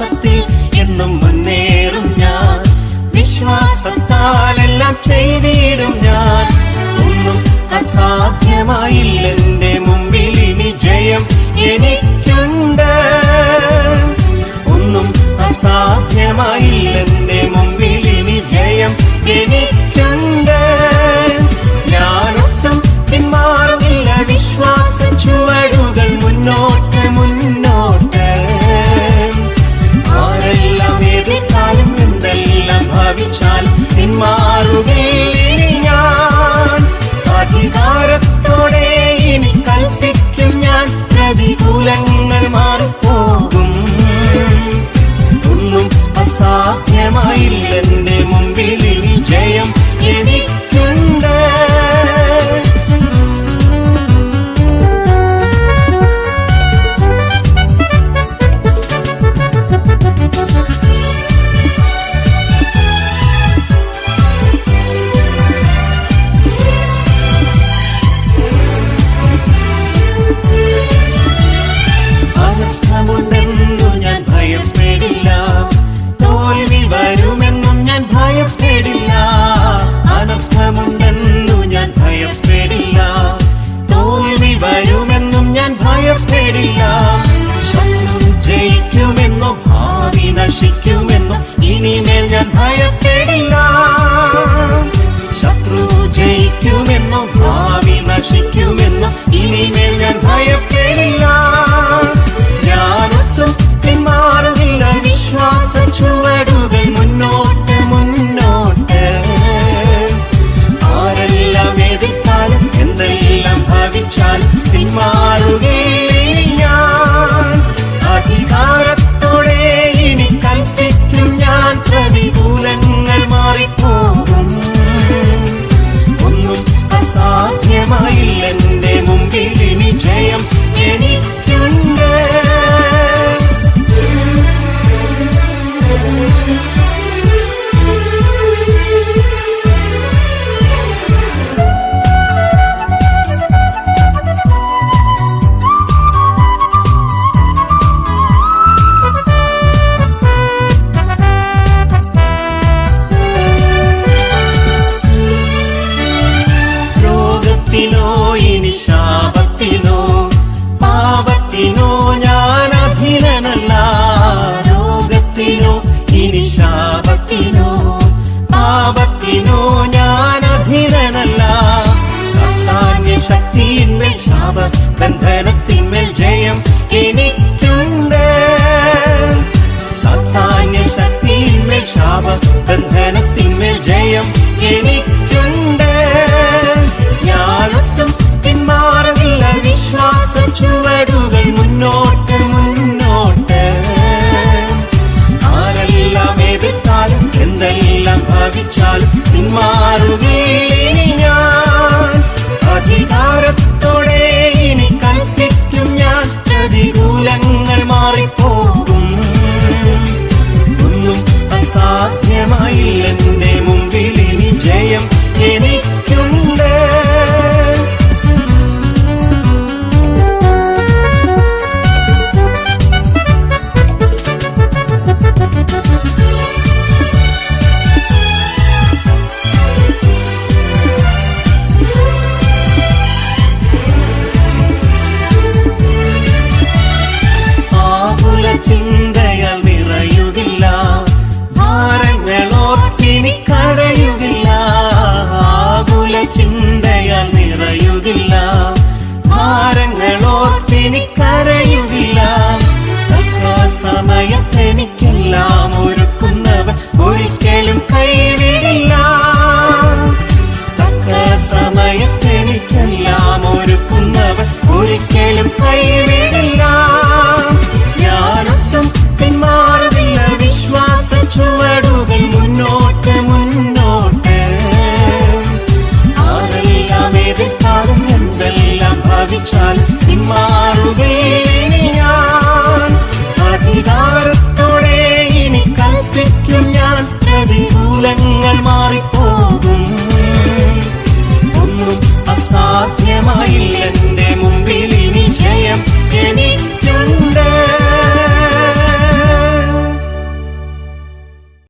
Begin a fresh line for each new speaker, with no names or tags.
വിശ്വാസത്തിൽ എന്നും മുന്നേറും ഞാൻ. വിശ്വാസത്താലെല്ലാം ചെയ്തിടും ഞാൻ. ഒന്നും അസാധ്യമായില്ല You'll be ശ്രമിച്ചാൽ പിന്മാറുകേ കടത്തിനോ ഇനി ശാപത്തിനോ പാപത്തിനോ ഞാൻ അഭിലനല്ല രോഗത്തിനോ ഇനി ശാപത്തിനോ പാപത്തിനോ ഞാൻ അഭിലനല്ല സത്താന്റെ ശക്തിയിന്മേൽ ശാപ ബന്ധന എനിക്കറിയുകില്ല